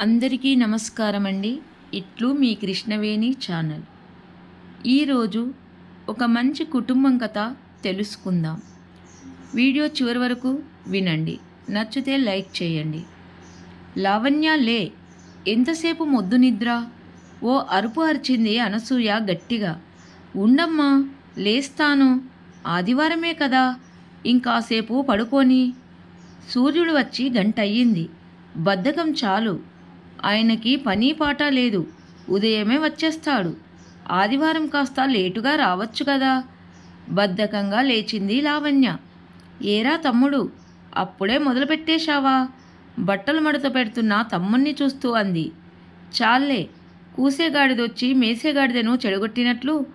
అందరికీ నమస్కారం అండి ఇట్లు మీ కృష్ణవేణి ఛానల్. ఈరోజు ఒక మంచి కుటుంబం కథ తెలుసుకుందాం. వీడియో చివరి వరకు వినండి. నచ్చితే లైక్ చేయండి. లావణ్య లే! ఎంతసేపు మొద్దు నిద్ర? ఓ అరుపు అరిచింది అనసూయ గట్టిగా. ఉండమ్మా లేస్తాను. ఆదివారమే కదా. ఇంకాసేపు పడుకొని. సూర్యుడు వచ్చి గంట అయ్యింది బద్ధకం చాలు. ఆయనకి పని పాట లేదు. ఉదయమే వచ్చేస్తాడు. ఆదివారం కాస్త లేటుగా రావచ్చు కదా బద్ధకంగా లేచింది లావణ్య. ఏరా తమ్ముడు అప్పుడే మొదలుపెట్టేశావా? బట్టలు మడత పెడుతున్న తమ్ముణ్ణి చూస్తూ అంది. చాలే కూసేగాడిదొచ్చి మేసేగాడిదను చెడగొట్టినట్లు?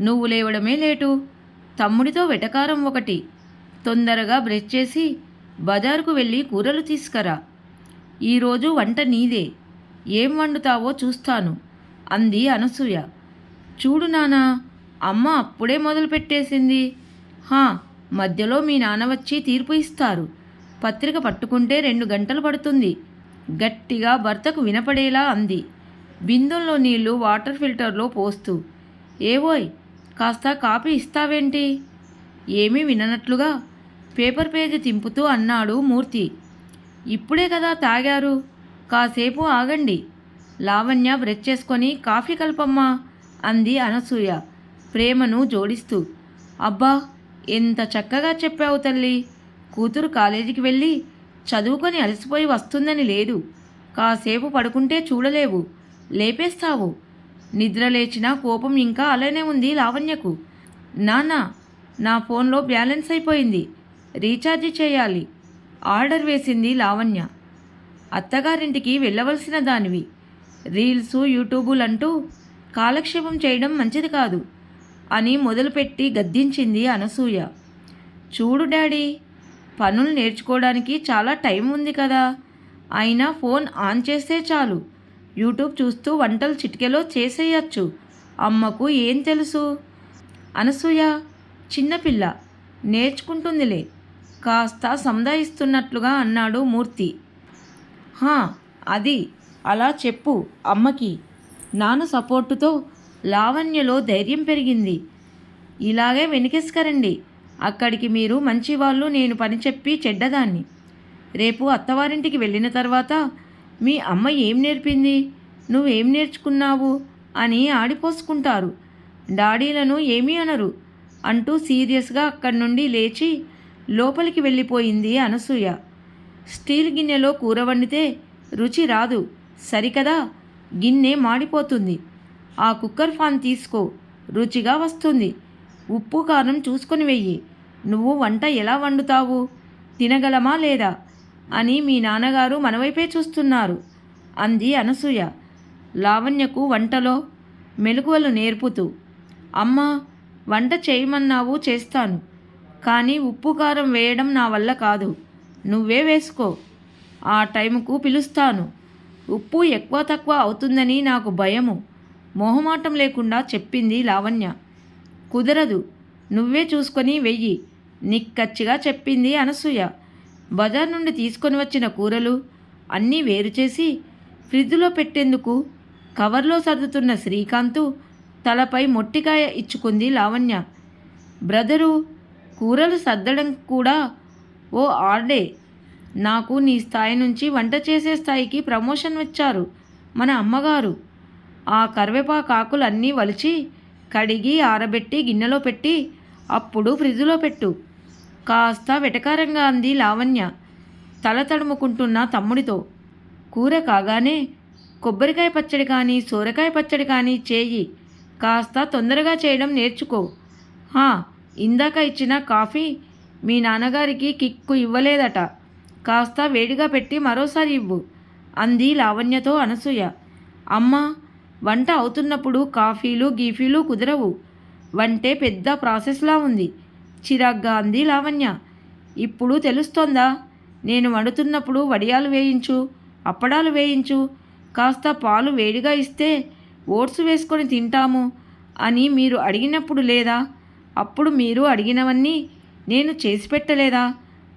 నువ్వు లేవడమే లేటు. తమ్ముడితో వెటకారం ఒకటి. తొందరగా బ్రష్ చేసి బజారుకు వెళ్ళి కూరలు తీసుకురా. ఈరోజు వంట నీదే. ఏం వండుతావో చూస్తాను అంది అనసూయ. చూడు నానా అమ్మ అప్పుడే మొదలుపెట్టేసింది. హా మధ్యలో మీ నాన్న వచ్చి తీర్పు ఇస్తారు. పత్రిక పట్టుకుంటే రెండు గంటలు పడుతుంది. గట్టిగా భర్తకు వినపడేలా అంది. బిందెల్లో నీళ్ళు వాటర్ ఫిల్టర్లో పోస్తూ. ఏవోయ్ కాస్త కాపీ ఇస్తావేంటి? ఏమీ విననట్లుగా పేపర్ పేజీ తింపుతూ అన్నాడు మూర్తి. ఇప్పుడే కదా తాగారు. కాసేపు ఆగండి. లావణ్య బ్రష్ చేసుకొని కాఫీ కలపమ్మా అంది అనసూయ ప్రేమను జోడిస్తూ. అబ్బా ఎంత చక్కగా చెప్పావు తల్లి. కూతురు కాలేజీకి వెళ్ళి చదువుకొని అలసిపోయి వస్తుందని లేదు. కాసేపు పడుకుంటే చూడలేవు. లేపేస్తావు. నిద్ర లేచిన కోపం ఇంకా అలానే ఉంది లావణ్యకు. నాన్న నా ఫోన్లో బ్యాలెన్స్ అయిపోయింది. రీఛార్జ్ చేయాలి. ఆర్డర్ వేసింది లావణ్య. అత్తగారింటికి వెళ్ళవలసిన దానివి. రీల్స్ యూట్యూబులంటూ కాలక్షేపం చేయడం మంచిది కాదు అని మొదలుపెట్టి గద్దించింది అనసూయ. చూడు డాడీ పనులు నేర్చుకోవడానికి చాలా టైం ఉంది కదా అయినా ఫోన్ ఆన్ చేస్తే చాలు. యూట్యూబ్ చూస్తూ వంటలు చిటికెలో చేసేయచ్చు. అమ్మకు ఏం తెలుసు? అనసూయ చిన్నపిల్ల నేర్చుకుంటుందిలే. కాస్త సందాయిస్తున్నట్లుగా అన్నాడు మూర్తి. హా అది. అలా చెప్పు అమ్మకి. నాన్న సపోర్టుతో లావణ్యలో ధైర్యం పెరిగింది. ఇలాగే వెనుకేసుకరండి. అక్కడికి మీరు మంచివాళ్ళు నేను పని చెప్పి చెడ్డదాన్ని. రేపు అత్తవారింటికి వెళ్ళిన తర్వాత మీ అమ్మ ఏం నేర్పింది? నువ్వేం నేర్చుకున్నావు? అని ఆడిపోసుకుంటారు. డాడీలను ఏమీ అనరు. అంటూ సీరియస్గా అక్కడి నుండి లేచి లోపలికి వెళ్ళిపోయింది అనసూయ. స్టీల్ గిన్నెలో కూర వండితే రుచి రాదు. సరికదా? గిన్నె మాడిపోతుంది. ఆ కుక్కర్ ఫాన్ తీసుకో. రుచిగా వస్తుంది. ఉప్పు కారం చూసుకొని వెయ్యి. నువ్వు వంట ఎలా వండుతావు? తినగలమా లేదా? అని మీ నాన్నగారు మనవైపే చూస్తున్నారు. అంది అనసూయ. లావణ్యకు వంటలో మెలకువలు నేర్పుతూ. అమ్మ వంట చేయమన్నావు చేస్తాను. కానీ ఉప్పు కారం వేయడం నా వల్ల కాదు. నువ్వే వేసుకో. ఆ టైంకు పిలుస్తాను. ఉప్పు ఎక్కువ తక్కువ అవుతుందని నాకు భయము. మొహమాటం లేకుండా చెప్పింది లావణ్య. కుదరదు. నువ్వే చూసుకొని వెయ్యి. నిక్కచ్చిగా చెప్పింది అనసూయ. బజార్ నుండి తీసుకొని వచ్చిన కూరలు అన్నీ వేరు చేసి ఫ్రిడ్జ్లో పెట్టేందుకు కవర్లో సర్దుతున్న శ్రీకాంతు తలపై మొట్టికాయ ఇచ్చుకుంది లావణ్య. బ్రదరు కూరలు సర్దడం కూడా ఓ ఆర్డే నాకు నీ స్థాయి నుంచి వంట చేసే స్థాయికి ప్రమోషన్ వచ్చారు మన అమ్మగారు. ఆ కరివేపాకాకులు అన్నీ వలిచి కడిగి ఆరబెట్టి గిన్నెలో పెట్టి అప్పుడు ఫ్రిడ్జ్లో పెట్టు. కాస్త వెటకారంగా అంది లావణ్య తల తడుముకుంటున్న తమ్ముడితో. కూర కాగానే కొబ్బరికాయ పచ్చడి కానీ సోరకాయ పచ్చడి కానీ చేయి. కాస్త తొందరగా చేయడం నేర్చుకో. హా ఇందాక ఇచ్చిన కాఫీ మీ నాన్నగారికి కిక్కు ఇవ్వలేదట. కాస్త వేడిగా పెట్టి మరోసారి ఇవ్వు అంది లావణ్యతో అనసూయ. అమ్మ వంట అవుతున్నప్పుడు కాఫీలు గీఫీలు కుదరవు. వంటే పెద్ద ప్రాసెస్లా ఉంది చిరాగ్గా అంది లావణ్య. ఇప్పుడు తెలుస్తోందా? నేను వండుతున్నప్పుడు వడియాలు వేయించు అప్పడాలు వేయించు కాస్త పాలు వేడిగా ఇస్తే ఓట్స్ వేసుకొని తింటాము అని మీరు అడిగినప్పుడు లేదా? అప్పుడు మీరు అడిగినవన్నీ నేను చేసి పెట్టలేదా?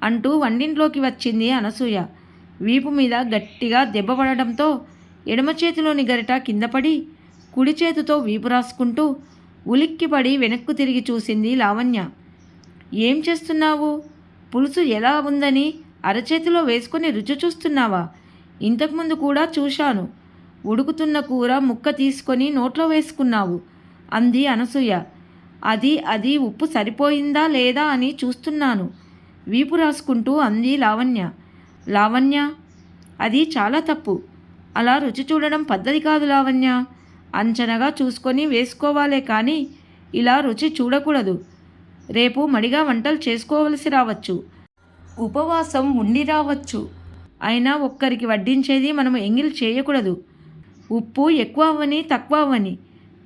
అంటూ వండింట్లోకి వచ్చింది అనసూయ. వీపు మీద గట్టిగా దెబ్బ పడడంతో ఎడమ చేతిలోని గరిట కింద పడి కుడి చేతితో వీపు రాసుకుంటూ ఉలిక్కిపడి వెనక్కు తిరిగి చూసింది లావణ్య. ఏం చేస్తున్నావు? పులుసు ఎలా ఉందని అరచేతిలో వేసుకొని రుచి చూస్తున్నావా? ఇంతకుముందు కూడా చూశాను. ఉడుకుతున్న కూర ముక్క తీసుకొని నోట్లో వేసుకున్నావు అంది అనసూయ. అది అది ఉప్పు సరిపోయిందా లేదా అని చూస్తున్నాను. వీపు రాసుకుంటూ అంది లావణ్య. లావణ్య అది చాలా తప్పు. అలా రుచి చూడడం పద్ధతి కాదు లావణ్య. అంచనగా చూసుకొని వేసుకోవాలే కానీ ఇలా రుచి చూడకూడదు. రేపు మడిగా వంటలు చేసుకోవలసి రావచ్చు. ఉపవాసం ఉండి రావచ్చు. అయినా ఒక్కరికి వడ్డించేది మనం ఎంగిల్ చేయకూడదు. ఉప్పు ఎక్కువ అవ్వని తక్కువ అవ్వని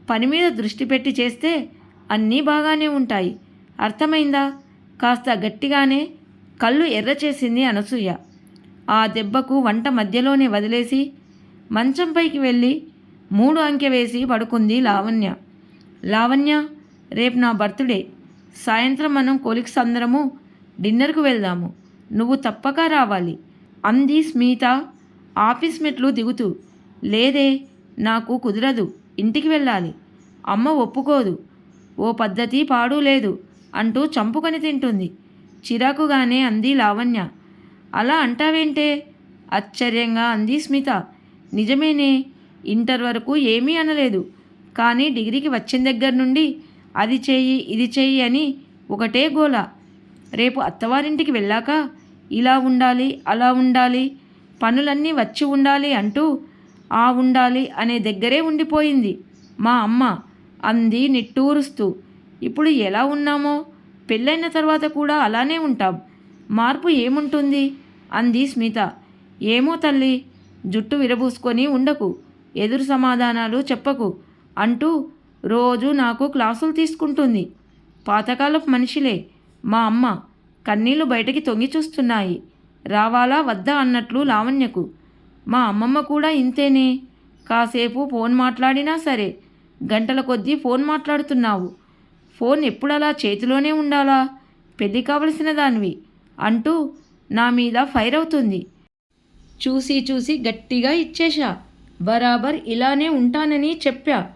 పని మీద దృష్టి పెట్టి చేస్తే అన్నీ బాగానే ఉంటాయి. అర్థమైందా? కాస్త గట్టిగానే కళ్ళు ఎర్ర చేసింది అనసూయ. ఆ దెబ్బకు వంట మధ్యలోనే వదిలేసి మంచంపైకి వెళ్ళి మూడు అంకె వేసి పడుకుంది లావణ్య. లావణ్య రేపు నా బర్త్డే. సాయంత్రం మనం కొలిక్స్ అందరము డిన్నర్కు వెళ్దాము. నువ్వు తప్పక రావాలి. అంది స్మిత ఆఫీస్ మెట్లు దిగుతూ. లేదే నాకు కుదరదు. ఇంటికి వెళ్ళాలి. అమ్మ ఒప్పుకోదు. ఓ పద్ధతి పాడు లేదు అంటూ చంపుకొని తింటుంది. చిరాకుగానే అంది లావణ్య. అలా అంటావేంటే? ఆశ్చర్యంగా అంది స్మిత. నిజమేనే ఇంటర్ వరకు ఏమీ అనలేదు. కానీ డిగ్రీకి వచ్చిన దగ్గర నుండి అది చెయ్యి ఇది చెయ్యి అని ఒకటే గోల. రేపు అత్తవారింటికి వెళ్ళాక ఇలా ఉండాలి అలా ఉండాలి పనులన్నీ వచ్చి ఉండాలి అంటూ ఆ ఉండాలి అనే దగ్గరే ఉండిపోయింది మా అమ్మ. అంది నిట్టూరుస్తూ. ఇప్పుడు ఎలా ఉన్నామో? పెళ్ళైన తర్వాత కూడా అలానే ఉంటాం. మార్పు ఏముంటుంది? అంది స్మిత. ఏమో తల్లి జుట్టు విరబూసుకొని ఉండకు. ఎదురు సమాధానాలు చెప్పకు. అంటూ రోజు నాకు క్లాసులు తీసుకుంటుంది. పాతకాలపు మనిషిలే మా అమ్మ కన్నీళ్ళు బయటకి తొంగి చూస్తున్నాయి. రావాలా వద్దా అన్నట్లు లావణ్యకు. మా అమ్మమ్మ కూడా ఇంతేనే. కాసేపు ఫోన్ మాట్లాడినా సరే గంటల కొద్దీ ఫోన్ మాట్లాడుతున్నావు. ఫోన్ ఎప్పుడలా చేతిలోనే ఉండాలా? పెళ్ళి కావలసిన దానివి అంటూ నా మీద ఫైర్ అవుతుంది. చూసి చూసి గట్టిగా ఇచ్చేశా. బరాబర్ ఇలానే ఉంటానని చెప్పా.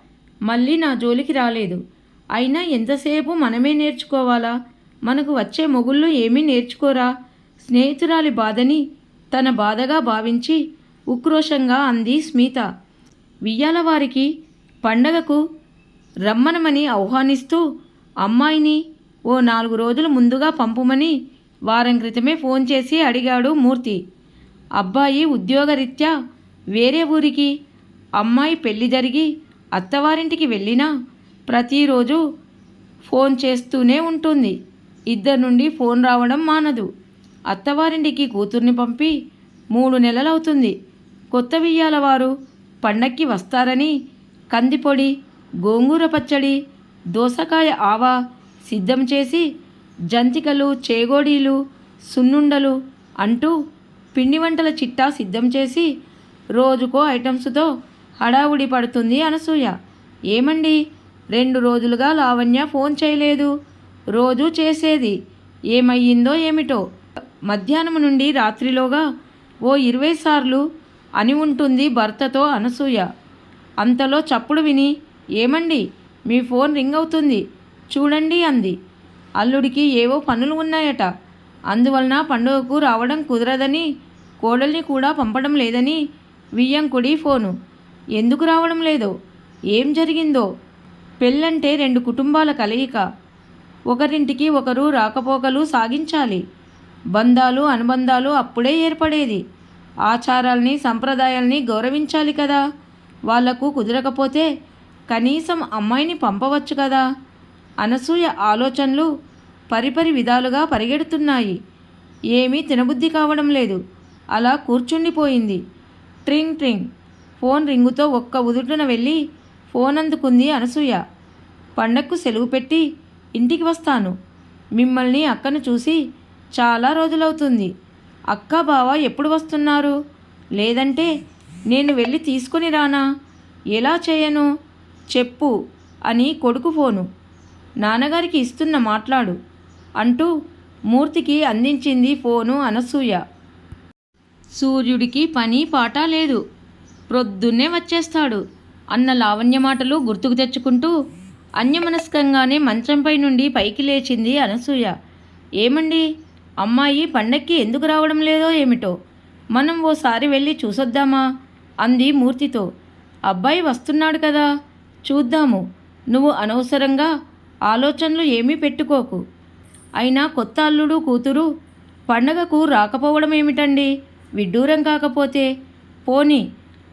మళ్ళీ నా జోలికి రాలేదు. అయినా ఎంతసేపు మనమే నేర్చుకోవాలా? మనకు వచ్చే మొగుళ్ళు ఏమీ నేర్చుకోరా? స్నేహితురాలి బాధని తన బాధగా భావించి ఉక్రోషంగా అంది స్మిత. వియ్యాల వారికి పండగకు రమ్మనమని ఆహ్వానిస్తూ అమ్మాయిని ఓ నాలుగు రోజులు ముందుగా పంపుమని వారం క్రితమే ఫోన్ చేసి అడిగాడు మూర్తి. అబ్బాయి ఉద్యోగరీత్యా వేరే ఊరికి అమ్మాయి పెళ్ళి జరిగి అత్తవారింటికి వెళ్ళినా ప్రతిరోజు ఫోన్ చేస్తూనే ఉంటుంది. ఇద్దరు నుండి ఫోన్ రావడం మానదు. అత్తవారింటికి కూతుర్ని పంపి మూడు నెలలవుతుంది. కొత్త బియ్యాల వారు పండక్కి వస్తారని కందిపొడి గోంగూర పచ్చడి దోసకాయ ఆవా సిద్ధం చేసి జంతికలు చేగోడీలు సున్నుండలు అంటూ పిండి వంటల చిట్టా సిద్ధం చేసి రోజుకో ఐటమ్స్తో హడావుడి పడుతుంది అనసూయ. ఏమండి? రెండు రోజులుగా లావణ్య ఫోన్ చేయలేదు. రోజు చేసేది ఏమయ్యిందో ఏమిటో. మధ్యాహ్నం నుండి రాత్రిలోగా ఓ ఇరవై సార్లు అని ఉంటుంది భర్తతో అనసూయ. అంతలో చప్పుడు విని ఏమండి? మీ ఫోన్ రింగ్ అవుతుంది. చూడండి అంది. అల్లుడికి ఏవో పనులు ఉన్నాయట. అందువలన పండుగకు రావడం కుదరదని కోడల్ని కూడా పంపడం లేదని వియ్యంకుడి ఫోను. ఎందుకు రావడం లేదో? ఏం జరిగిందో? పెళ్ళంటే రెండు కుటుంబాల కలయిక. ఒకరింటికి ఒకరు రాకపోకలు సాగించాలి. బంధాలు అనుబంధాలు అప్పుడే ఏర్పడేది. ఆచారాల్ని సంప్రదాయాల్ని గౌరవించాలి కదా? వాళ్ళకు కుదరకపోతే కనీసం అమ్మాయిని పంపవచ్చు కదా? అనసూయ ఆలోచనలు పరిపరి విధాలుగా పరిగెడుతున్నాయి. ఏమీ తినబుద్ధి కావడం లేదు. అలా కూర్చుండిపోయింది. ట్రింగ్ ట్రింగ్. ఫోన్ రింగుతో ఒక్క ఉదుటున వెళ్ళి ఫోన్ అందుకుంది అనసూయ. పండక్కు సెలవు పెట్టి ఇంటికి వస్తాను. మిమ్మల్ని అక్కను చూసి చాలా రోజులవుతుంది. అక్క బావ ఎప్పుడు వస్తున్నారు? లేదంటే నేను వెళ్ళి తీసుకొని రానా? ఎలా చేయను? చెప్పు అని కొడుకు ఫోను. నాన్నగారికి ఇస్తున్న మాట్లాడు అంటూ మూర్తికి అందించింది ఫోను అనసూయ. సూర్యుడికి పని పాట లేదు. ప్రొద్దున్నే వచ్చేస్తాడు అన్న లావణ్య మాటలు గుర్తుకు తెచ్చుకుంటూ అన్యమనస్కంగానే మంచంపై నుండి పైకి లేచింది అనసూయ. ఏమండి? అమ్మాయి పండక్కి ఎందుకు రావడం లేదో ఏమిటో? మనం ఓసారి వెళ్ళి చూసొద్దామా? అంది మూర్తితో. అబ్బాయి వస్తున్నాడు కదా చూద్దాము. నువ్వు అనవసరంగా ఆలోచనలు ఏమీ పెట్టుకోకు. అయినా కొత్త అల్లుడు కూతురు పండగకు రాకపోవడం ఏమిటండి? విడ్డూరం కాకపోతే. పోని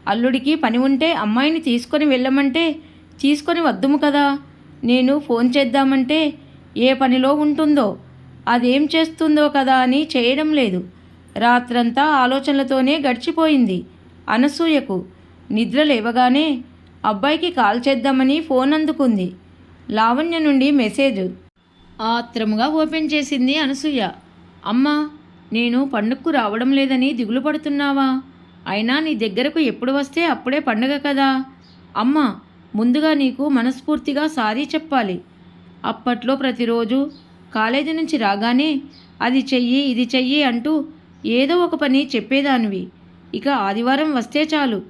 అల్లుడికి పని ఉంటే అమ్మాయిని తీసుకొని వెళ్ళమంటే తీసుకొని వద్దుము కదా. నేను ఫోన్ చేద్దామంటే ఏ పనిలో ఉంటుందో అదేం చేస్తుందో కదా అని చేయడం లేదు. రాత్రంతా ఆలోచనలతోనే గడిచిపోయింది. అనసూయకు నిద్ర లేవగానే అబ్బాయికి కాల్ చేద్దామని ఫోన్ అందుకుంది. లావణ్య నుండి మెసేజ్. ఆత్రముగా ఓపెన్ చేసింది అనసూయ. అమ్మా నేను పండుగకు రావడం లేదని దిగులు పడుతున్నావా? అయినా నీ దగ్గరకు ఎప్పుడు వస్తే అప్పుడే పండుగ కదా? అమ్మా ముందుగా నీకు మనస్ఫూర్తిగా సారీ చెప్పాలి. అప్పట్లో ప్రతిరోజు కాలేజీ నుంచి రాగానే అది చెయ్యి ఇది చెయ్యి అంటూ ఏదో ఒక పని చెప్పేదానివి. ఇక ఆదివారం వస్తే చాలు.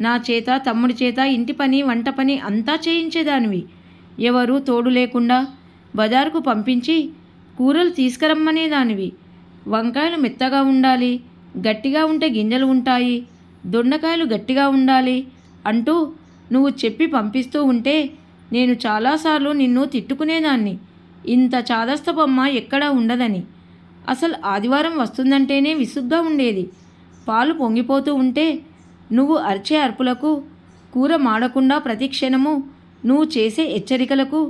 నా చేత తమ్ముడి చేత ఇంటి పని వంట పని అంతా చేయించేదానివి. ఎవరూ తోడు లేకుండా బజారుకు పంపించి కూరలు తీసుకురమ్మనేదానివి. వంకాయలు మెత్తగా ఉండాలి గట్టిగా ఉంటే గింజలు ఉంటాయి దొండకాయలు గట్టిగా ఉండాలి అంటూ నువ్వు చెప్పి పంపిస్తూ ఉంటే నేను చాలాసార్లు నిన్ను తిట్టుకునేదాన్ని. ఇంత చాదస్త బొమ్మ ఎక్కడా ఉండదని. అసలు ఆదివారం వస్తుందంటేనే విసుగ్గా ఉండేది. పాలు పొంగిపోతూ ఉంటే నువ్వు అరిచే అరుపులకు కూర మాడకుండా ప్రతిక్షణము నువ్వు చేసే హెచ్చరికలకు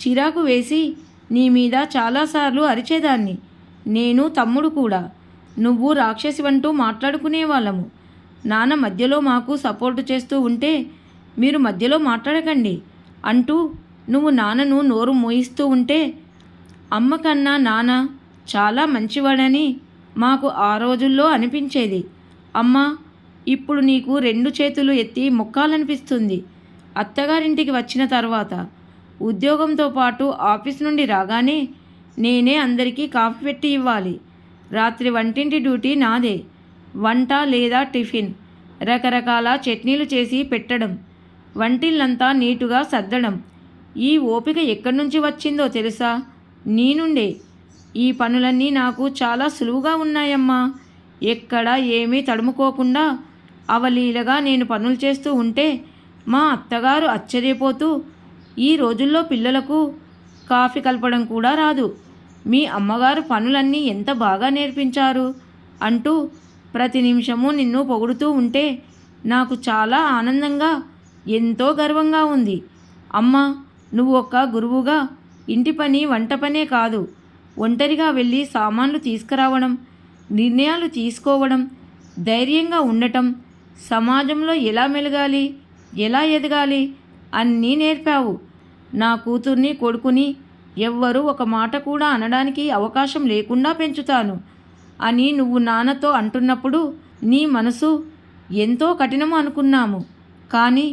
చిరాకు వేసి నీ మీద చాలాసార్లు అరిచేదాన్ని. నేను తమ్ముడు కూడా. నువ్వు రాక్షసివంటూ మాట్లాడుకునేవాళ్ళము. నాన్న మధ్యలో మాకు సపోర్టు చేస్తూ ఉంటే మీరు మధ్యలో మాట్లాడకండి అంటూ నువ్వు నాన్నను నోరు మోయిస్తూ ఉంటే అమ్మ కన్నా నాన్న చాలా మంచివాడని మాకు ఆ రోజుల్లో అనిపించేది. అమ్మా ఇప్పుడు నీకు రెండు చేతులు ఎత్తి మొక్కాలనిపిస్తుంది. అత్తగారింటికి వచ్చిన తర్వాత ఉద్యోగంతో పాటు ఆఫీస్ నుండి రాగానే నేనే అందరికీ కాఫీ పెట్టి ఇవ్వాలి. రాత్రి వంటింటి డ్యూటీ నాదే. వంట లేదా టిఫిన్. రకరకాల చట్నీలు చేసి పెట్టడం. వంటిల్లంతా నీటుగా సర్దడం. ఈ ఓపిక ఎక్కడి నుంచి వచ్చిందో తెలుసా? నీ నుండే. ఈ పనులన్నీ నాకు చాలా సులువుగా ఉన్నాయమ్మా. ఎక్కడ ఏమీ తడుముకోకుండా అవలీలగా నేను పనులు చేస్తూ ఉంటే మా అత్తగారు ఆశ్చర్యపోతూ ఈ రోజుల్లో పిల్లలకు కాఫీ కలపడం కూడా రాదు. మీ అమ్మగారు పనులన్నీ ఎంత బాగా నేర్పించారు? అంటూ ప్రతి నిమిషము నిన్ను పొగుడుతూ ఉంటే నాకు చాలా ఆనందంగా ఎంతో గర్వంగా ఉంది. అమ్మ నువ్వు ఒక గురువుగా ఇంటి పని వంట పనే కాదు. ఒంటరిగా వెళ్ళి సామాన్లు తీసుకురావడం నిర్ణయాలు తీసుకోవడం ధైర్యంగా ఉండటం సమాజంలో ఎలా మెలగాలి ఎలా ఎదగాలి అన్నీ నేర్పావు. నా కూతుర్ని కొడుకుని ఎవ్వరూ ఒక మాట కూడా అనడానికి అవకాశం లేకుండా పెంచుతాను అని నువ్వు నాన్నతో అంటున్నప్పుడు నీ మనసు ఎంతో కఠినము అనుకున్నాము. కానీ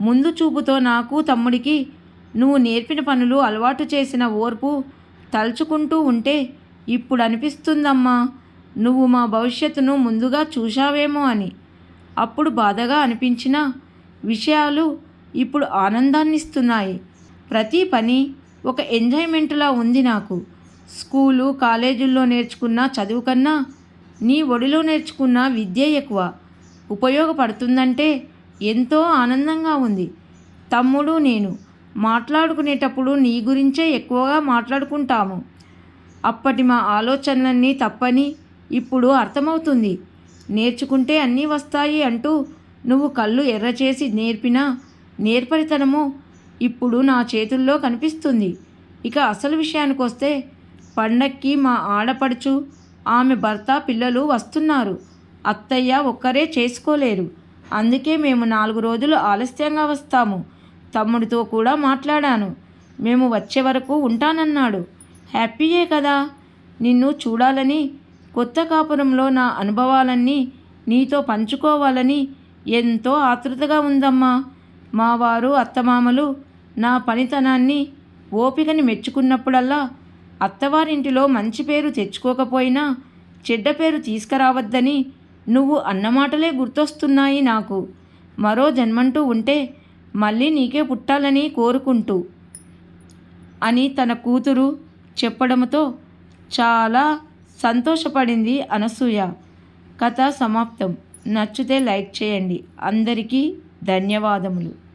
ముందు చూపుతో నాకు తమ్ముడికి నువ్వు నేర్పిన పనులు అలవాటు చేసిన ఓర్పు తలుచుకుంటూ ఉంటే ఇప్పుడు అనిపిస్తుందమ్మా. నువ్వు మా భవిష్యత్తును ముందుగా చూశావేమో అని. అప్పుడు బాధగా అనిపించిన విషయాలు ఇప్పుడు ఆనందాన్నిస్తున్నాయి. ప్రతి పని ఒక ఎంజాయ్మెంట్లా ఉంది నాకు. స్కూలు కాలేజీల్లో నేర్చుకున్న చదువు కన్నా నీ ఒడిలో నేర్చుకున్న విద్య ఎక్కువ. ఉపయోగపడుతుందంటే ఎంతో ఆనందంగా ఉంది. తమ్ముడు నేను మాట్లాడుకునేటప్పుడు నీ గురించే ఎక్కువగా మాట్లాడుకుంటాము. అప్పటి మా ఆలోచనలన్నీ తప్పని ఇప్పుడు అర్థమవుతుంది. నేర్చుకుంటే అన్నీ వస్తాయి అంటూ నువ్వు కళ్ళు ఎర్రచేసి నేర్పిన నేర్పరితనము ఇప్పుడు నా చేతుల్లో కనిపిస్తుంది. ఇక అసలు విషయానికి వస్తే పండక్కి మా ఆడపడుచు ఆమె భర్త పిల్లలు వస్తున్నారు. అత్తయ్య ఒక్కరే చేసుకోలేరు. అందుకే మేము నాలుగు రోజులు ఆలస్యంగా వస్తాము. తమ్ముడితో కూడా మాట్లాడాను. మేము వచ్చే వరకు ఉంటానన్నాడు. హ్యాపీయే కదా. నిన్ను చూడాలని కొత్త కాపురంలో నా అనుభవాలన్నీ నీతో పంచుకోవాలని ఎంతో ఆతృతగా ఉందమ్మా. మా వారు అత్తమామలు నా పనితనాన్ని ఓపికని మెచ్చుకున్నప్పుడల్లా అత్తవారింటిలో మంచి పేరు తెచ్చుకోకపోయినా చెడ్డ పేరు తీసుకురావద్దని నువ్వు అన్నమాటలే గుర్తొస్తున్నాయి నాకు. మరో జన్మంటూ ఉంటే మళ్ళీ నీకే పుట్టాలని కోరుకుంటూ అని తన కూతురు చెప్పడంతో చాలా సంతోషపడింది అనసూయ. కథ సమాప్తం. నచ్చితే లైక్ చేయండి. అందరికీ ధన్యవాదములు.